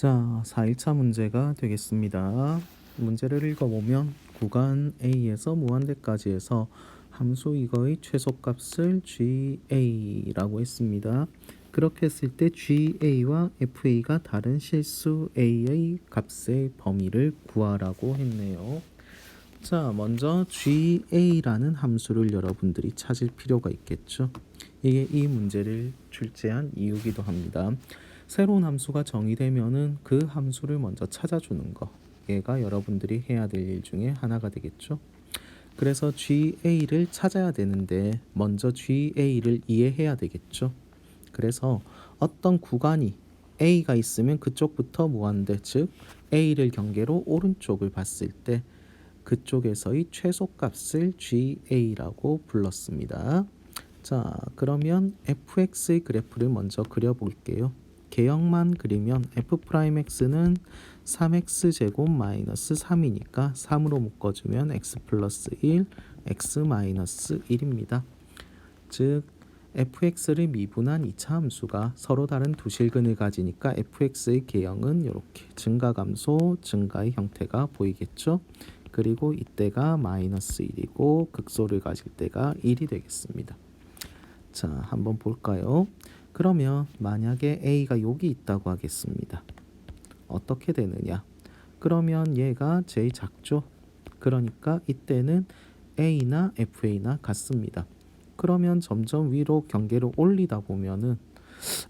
자, 4일차 문제가 되겠습니다. 문제를 읽어보면 구간 A에서 무한대까지 해서 함수 이거의 최소값을 GA라고 했습니다. 그렇게 했을 때 GA와 FA가 다른 실수 A의 값의 범위를 구하라고 했네요. 자, 먼저 GA라는 함수를 여러분들이 찾을 필요가 있겠죠. 이게 이 문제를 출제한 이유기도 합니다. 새로운 함수가 정의되면은 그 함수를 먼저 찾아주는 거. 얘가 여러분들이 해야 될 일 중에 하나가 되겠죠. 그래서 GA를 찾아야 되는데 먼저 GA를 이해해야 되겠죠. 그래서 어떤 구간이 A가 있으면 그쪽부터 무한대 즉 A를 경계로 오른쪽을 봤을 때 그쪽에서의 최소값을 GA라고 불렀습니다. 자, 그러면 fx의 그래프를 먼저 그려볼게요. 개형만 그리면 f'x는 3x 제곱 마이너스 3이니까 3으로 묶어주면 x 플러스 1, x 마이너스 1입니다. 즉 fx를 미분한 이차 함수가 서로 다른 두 실근을 가지니까 fx의 개형은 이렇게 증가 감소 증가의 형태가 보이겠죠. 그리고 이때가 마이너스 1이고 극소를 가질 때가 1이 되겠습니다. 자, 한번 볼까요? 그러면 만약에 a가 여기 있다고 하겠습니다. 어떻게 되느냐? 그러면 얘가 제일 작죠. 그러니까 이때는 a나 fa나 같습니다. 그러면 점점 위로 경계를 올리다 보면은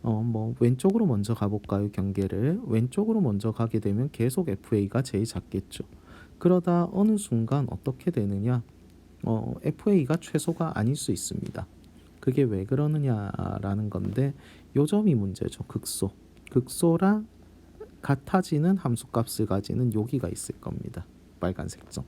어 뭐 왼쪽으로 먼저 가볼까요 경계를 왼쪽으로 먼저 가게 되면 계속 FA가 제일 작겠죠 그러다 어느 순간 어떻게 되느냐 어 FA가 최소가 아닐 수 있습니다 그게 왜 그러느냐라는 건데 요 점이 문제죠 극소 극소랑 같아지는 함수값을 가지는 여기가 있을 겁니다 빨간색 점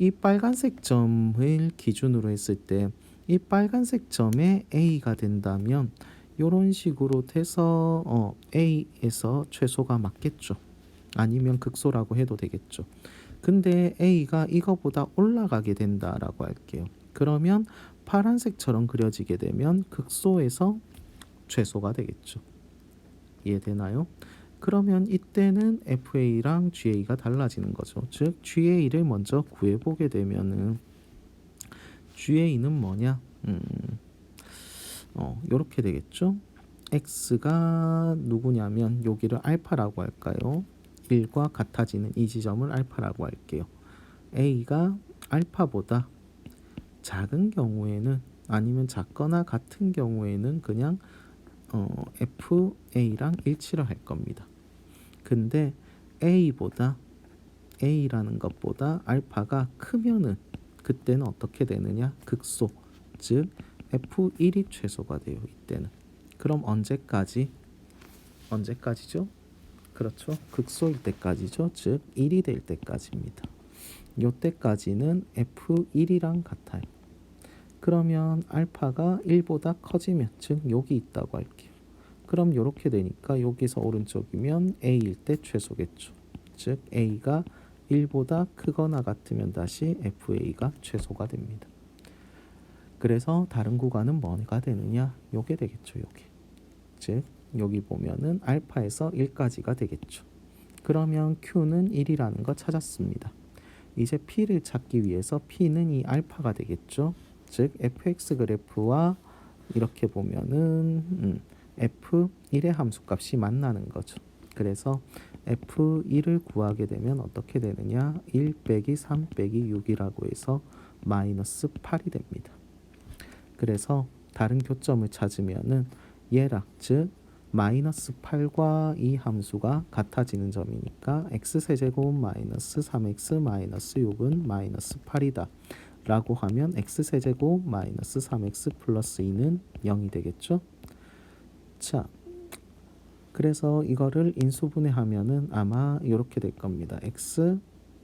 이 빨간색 점을 기준으로 했을 때 이 빨간색 점에 A가 된다면 이런 식으로 돼서 어, A에서 최소가 맞겠죠. 아니면 극소라고 해도 되겠죠. 근데 A가 이거보다 올라가게 된다라고 할게요. 그러면 파란색처럼 그려지게 되면 극소에서 최소가 되겠죠. 이해되나요? 그러면 이때는 FA랑 GA가 달라지는 거죠. 즉 GA를 먼저 구해보게 되면은 GA는 뭐냐? 음, 어, 이렇게 되겠죠. x가 누구냐면 여기를 알파라고 할까요? 1과 같아지는 이 지점을 알파라고 할게요. a가 알파보다 작은 경우에는 아니면 작거나 같은 경우에는 그냥 어, fa랑 일치를 할 겁니다. 근데 a보다 a라는 것보다 알파가 크면은 그때는 어떻게 되느냐? 극소. 즉 F1이 최소가 돼요. 이때는. 그럼 언제까지? 언제까지죠? 그렇죠. 극소일 때까지죠. 즉 1이 될 때까지입니다. 요때까지는 F1이랑 같아요. 그러면 알파가 1보다 커지면 즉 여기 있다고 할게요. 그럼 이렇게 되니까 여기서 오른쪽이면 A일 때 최소겠죠. 즉 A가 1보다 크거나 같으면 다시 FA가 최소가 됩니다. 그래서 다른 구간은 뭐가 되느냐? 요게 되겠죠, 요게. 즉 여기 보면은 알파에서 1까지가 되겠죠. 그러면 Q는 1이라는 거 찾았습니다. 이제 P를 찾기 위해서 P는 이 알파가 되겠죠. 즉 fx 그래프와 이렇게 보면은 음, f1의 함수값이 만나는 거죠. 그래서 f1을 구하게 되면 어떻게 되느냐? 1 빼기 3 빼기 6이라고 해서 마이너스 8이 됩니다. 그래서 다른 교점을 찾으면은 얘랑 즉 마이너스 8과 이 함수가 같아지는 점이니까 x세제곱 마이너스 3x 마이너스 6은 마이너스 8이다 라고 하면 x세제곱 마이너스 3x 플러스 2는 0이 되겠죠 자 그래서 이거를 인수분해하면은 아마 이렇게 될 겁니다 x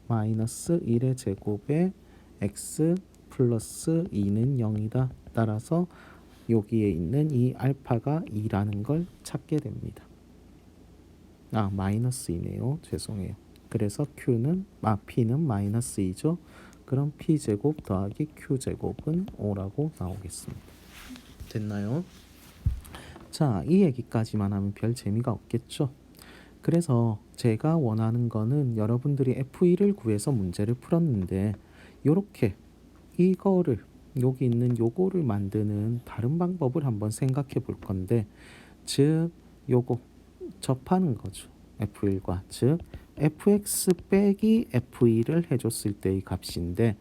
마이너스 1의 제곱에 x 플러스 2는 0이다 따라서 여기에 있는 이 알파가 2라는 걸 찾게 됩니다. 아 마이너스이네요. 죄송해요. 그래서 q는 아 p는 마이너스 2죠. 그럼 p 제곱 더하기 q 제곱은 5라고 나오겠습니다. 됐나요? 자, 이 얘기까지만 하면 별 재미가 없겠죠. 그래서 제가 원하는 거는 여러분들이 F1을 구해서 문제를 풀었는데 요렇게 이거를 여기 있는 요거를 만드는 다른 방법을 한번 생각해 볼 건데 즉 요거 접하는 거죠. F1과 즉 fx 빼기 f2를 해줬을 때의 값인데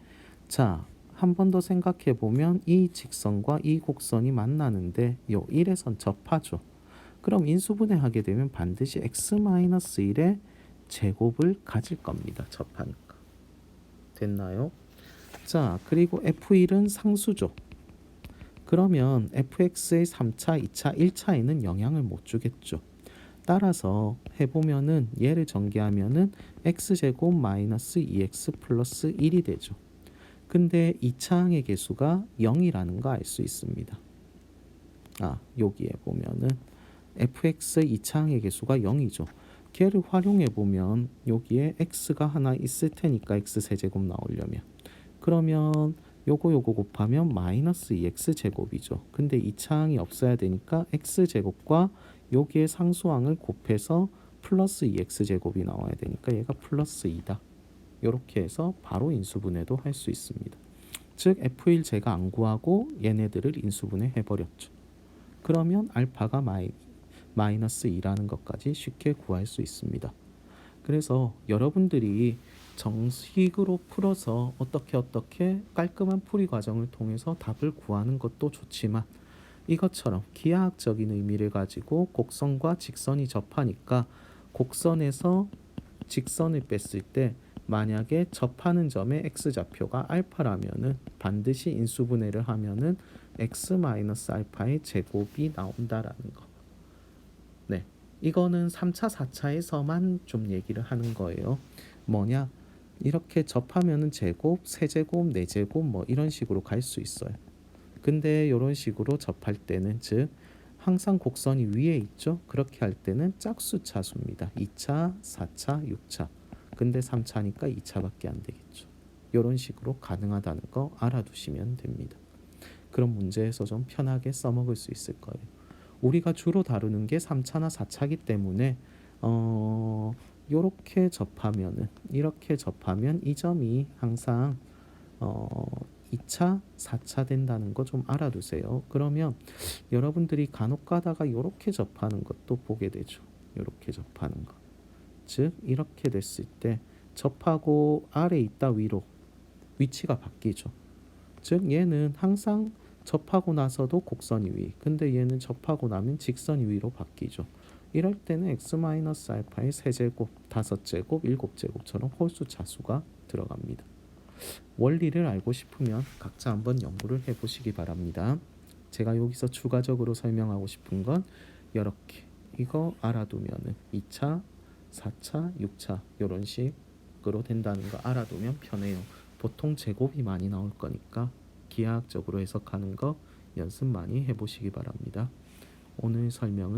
자, 한 번 더 생각해 보면 이 직선과 이 곡선이 만나는데 요 1에선 접하죠. 그럼 인수분해 하게 되면 반드시 x-1의 제곱을 가질 겁니다. 접하니까. 됐나요? 자, 그리고 f1은 상수죠. 그러면 fx의 3차, 2차, 1차에는 영향을 못 주겠죠. 따라서 해보면은 얘를 전개하면은 x제곱 마이너스 2x 플러스 1이 되죠. 근데 2차항의 개수가 0이라는 거 알 수 있습니다. 아, 여기에 보면은 fx 2차항의 개수가 0이죠. 걔를 활용해 보면 여기에 x가 하나 있을 테니까 x 세제곱 나오려면 그러면 요거 요거 곱하면 마이너스 2x 제곱이죠. 근데 2차항이 없어야 되니까 x 제곱과 여기에 상수항을 곱해서 플러스 2x 제곱이 나와야 되니까 얘가 플러스 2다. 이렇게 해서 바로 인수분해도 할 수 있습니다. 즉 F1 제가 안 구하고 얘네들을 인수분해 해버렸죠. 그러면 알파가 마이, 마이너스 2라는 것까지 쉽게 구할 수 있습니다. 그래서 여러분들이 정식으로 풀어서 어떻게 어떻게 깔끔한 풀이 과정을 통해서 답을 구하는 것도 좋지만 이것처럼 기하학적인 의미를 가지고 곡선과 직선이 접하니까 곡선에서 직선을 뺐을 때 만약에 접하는 점의 x 좌표가 알파라면은 반드시 인수분해를 하면은 x 마이너스 알파의 제곱이 나온다라는 거. 네. 이거는 3차, 4차에서만 좀 얘기를 하는 거예요. 뭐냐? 이렇게 접하면은 제곱, 세제곱, 네제곱 뭐 이런 식으로 갈 수 있어요. 근데 이런 식으로 접할 때는 즉 항상 곡선이 위에 있죠. 그렇게 할 때는 짝수 차수입니다. 2차, 4차, 6차. 근데 3차니까 2차밖에 안 되겠죠. 이런 식으로 가능하다는 거 알아두시면 됩니다. 그런 문제에서 좀 편하게 써먹을 수 있을 거예요. 우리가 주로 다루는 게 3차나 4차기 때문에 어 요렇게 접하면은 이렇게 접하면 이 점이 항상 어 2차, 4차 된다는 거 좀 알아두세요. 그러면 여러분들이 간혹 가다가 이렇게 접하는 것도 보게 되죠. 이렇게 접하는 거. 즉 이렇게 됐을 때 접하고 아래 있다 위로 위치가 바뀌죠. 즉 얘는 항상 접하고 나서도 곡선이 위. 근데 얘는 접하고 나면 직선이 위로 바뀌죠. 이럴 때는 x-알파의 세제곱, 다섯제곱, 일곱제곱처럼 홀수 차수가 들어갑니다. 원리를 알고 싶으면 각자 한번 연구를 해보시기 바랍니다. 제가 여기서 추가적으로 설명하고 싶은 건 이렇게 이거 알아두면은 2차, 4차, 6차 이런 식으로 된다는 거 알아두면 편해요. 보통 제곱이 많이 나올 거니까 기하학적으로 해석하는 거 연습 많이 해보시기 바랍니다. 오늘 설명은